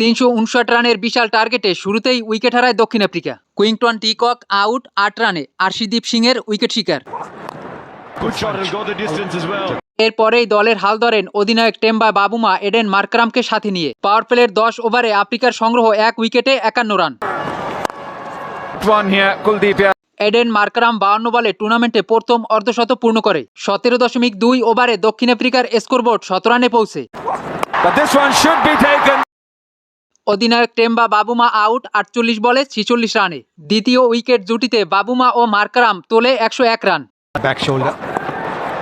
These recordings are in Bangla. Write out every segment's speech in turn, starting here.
তিনশো উনষাট রানের বিশাল টার্গেটে শুরুতেই উইকেট হারায় দক্ষিণ আফ্রিকা। কুইংটন টিকক আউট আট রানে আরশিদীপ সিং এর উইকেট শিকার. এরপরেই দলের হাল ধরেন অধিনায়ক টেম্বা বাবুমা এডেন মার্করামকে সাথে নিয়ে। পাওয়ার প্লের দশ ওভারে আফ্রিকার সংগ্রহ এক উইকেটে একান্ন রান. এডেন মার্করাম বাউন্ন বলে টুর্নামেন্টে প্রথম অর্ধশত পূর্ণ করে। সতেরো দশমিক দুই ওভারে দক্ষিণ আফ্রিকার স্কোরবোর্ড শত রানে পৌঁছে। But this one should be taken. অধিনায়ক টেম্বা বাবুমা আউট আটচল্লিশ বলে ছিচল্লিশ রানে দ্বিতীয় উইকেট জুটিতে বাবুমা ও মার্কারাম তোলে একশো এক run Back shoulder.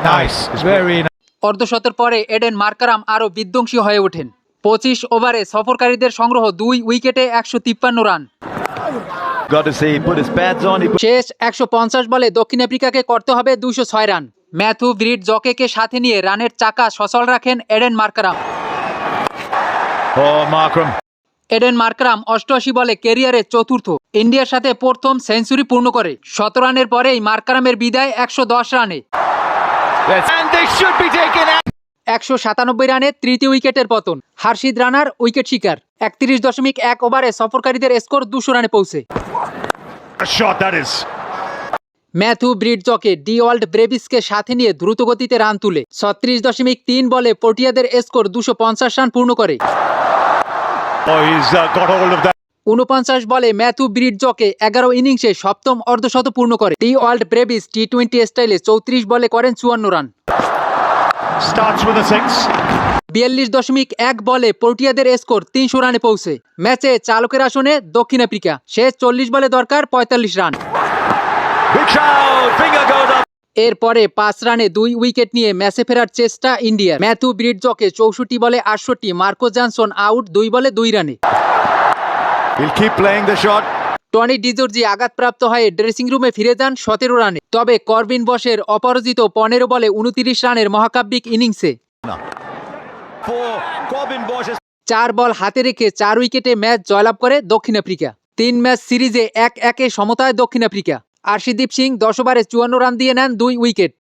Nice. Very nice. অর্ধশতের পরে এডেন মার্কারাম আরও বিধ্বংসী হয়ে ওঠেন পঁচিশ ওভারে সফরকারীদের সংগ্রহ দুই উইকেটে একশো তিপ্পান্ন run Got to see he put his pads on. He put শেষ একশো পঞ্চাশ বলে দক্ষিণ আফ্রিকাকে করতে হবে দুইশো ছয় রান ম্যাথু ব্রিড জকেকে সাথে নিয়ে রানের চাকা সচল রাখেন Aiden Markram Markram. Aiden Markram অষ্টআশি বলে কেরিয়ারে চতুর্থ। ইন্ডিয়ার সাথে প্রথম সেঞ্চুরি পূর্ণ করে। শত রানের পরেই মার্কারামের বিদায় একশো দশ রানে. একশো সাতানব্বই রানে তৃতীয় উইকেটের পতন। হার্ষিদ রানার উইকেট শিকার। একত্রিশ দশমিক এক ওভারে সফরকারীদের স্কোর দুশো রানে পৌঁছে. ম্যাথু ব্রিডজকে ডি ওয়ার্ল্ড ব্রেভিসকে সাথে নিয়ে দ্রুতগতিতে রান তুলে। ছত্রিশ দশমিক তিন বলে পটিয়াদের স্কোর দুশো পঞ্চাশ রান পূর্ণ করে। উনপঞ্চাশ বলে ম্যাথু ব্রিডজকে এগারো ইনিংসে সপ্তম অর্ধশত পূর্ণ করে। Dewald Brevis T twenty স্টাইলে চৌত্রিশ বলে করেন চুয়ান্ন রান. বিয়াল্লিশ দশমিক এক বলে পোর্টিয়াদের স্কোর তিনশো রানে পৌঁছে। ম্যাচে চালকের আসনে দক্ষিণ আফ্রিকা। শেষ চল্লিশ বলে দরকার পঁয়তাল্লিশ রান। এরপরে পাঁচ রানে দুই উইকেট নিয়ে ম্যাচে ফেরার চেষ্টা ইন্ডিয়ার। ম্যাথু ব্রিডজকে চৌষট্টি বলে আটষট্টি মার্কো জনসন আউট দুই বলে দুই রানে. টনি ডিজর্জি আঘাতপ্রাপ্ত হয়ে ড্রেসিং রুমে ফিরে যান সতেরো রানে। তবে করবিন বসের অপরাজিত পনেরো বলে উনতিরিশ রানের মহাকাব্যিক ইনিংসে. চার বল হাতে রেখে চার উইকেটে ম্যাচ জয়লাভ করে দক্ষিণ আফ্রিকা। তিন ম্যাচ সিরিজে এক একে সমতায় দক্ষিণ আফ্রিকা। আরশিদীপ সিং দশ ওভারে চুয়ান্ন রান দিয়ে নেন দুই উইকেট।